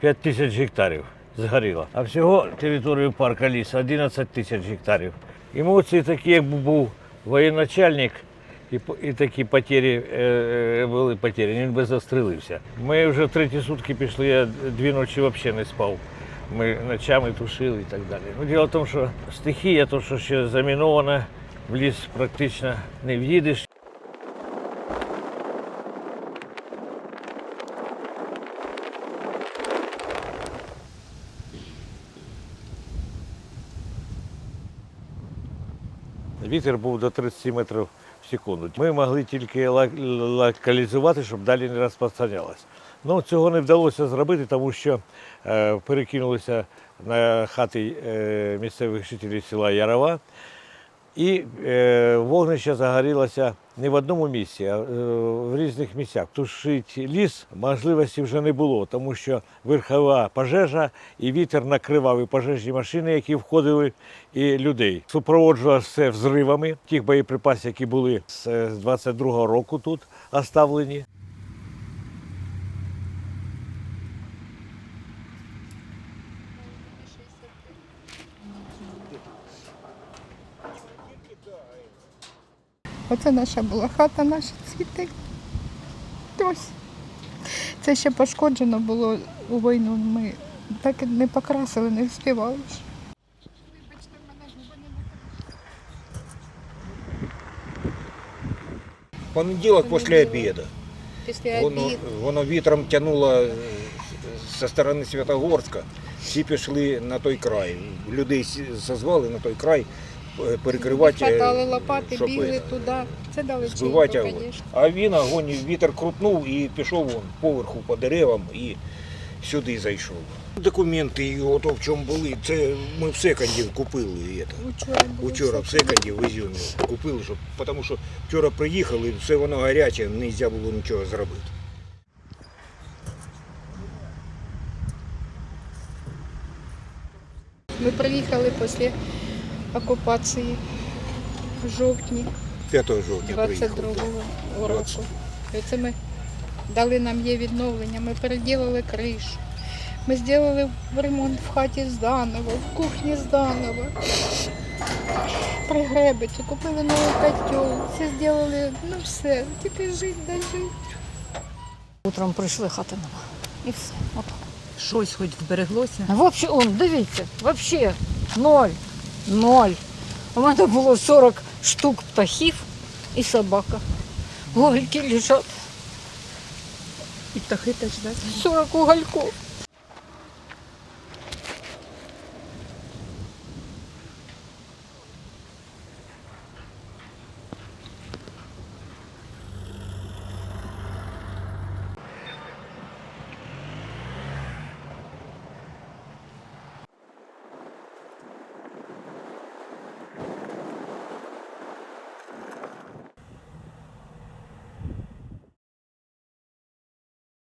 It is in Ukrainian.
5 тисяч гектарів згоріло. А всього територію парка ліс 11 тисяч гектарів. Емоції такі, якби був воєначальник, і, і такі потері, е, е, були потері, він би застрелився. Ми вже треті сутки пішли, я дві ночі взагалі не спав. Ми ночами тушили і так далі. Ну, діло в тому, що стихія, то, що ще замінована, в ліс практично не в'їдеш. Вітер був до 30 метрів в секунду. Ми могли тільки локалізувати, щоб далі не розпространялось. Ну, цього не вдалося зробити, тому що е, перекинулися на хати е, місцевих жителів села Ярова. І е, вогнище загорілося не в одному місці, а е, в різних місцях. Тушити ліс можливості вже не було, тому що верхова пожежа і вітер накривав і пожежні машини, які входили, і людей. Супроводжувалося все взривами тих боєприпасів, які були з е, з 22-го року тут оставлені. Оце наша була хата, наші цвіти. Ось. Це ще пошкоджено було у війну. Ми так і не покрасили, не вспівали. Понеділок після обіду. Після Воно, воно вітром тянуло зі сторони Святогорська. Всі пішли на той край. Людей созвали на той край перекривати. е, Хватали лопати, щоб бігли це, туди. Це далеченько, збивати огонь. А він огонь, вітер крутнув і пішов вон поверху по деревам і сюди зайшов. Документи, і ото в чому були, це ми в секонді купили. Учора Вчора в секонді в Ізюмі купили, щоб, тому що вчора приїхали, все воно гаряче, не можна було нічого зробити. Ми приїхали після окупації в жовтні 5 жовтня 22-го року. І це ми дали нам є відновлення, ми переділили кришу. Ми зробили ремонт в хаті зданово, в кухні зданово. При гребеці, купили новий котел, все зробили, ну все, тільки жити, да жити. Утром прийшли, хати нема. І все. От. Щось хоч вбереглося. Вообще, он, дивіться, вообще ноль. Ноль. У мене було 40 штук птахів і собака. Угольки лежать. І птахи теж, так? 40 угольків.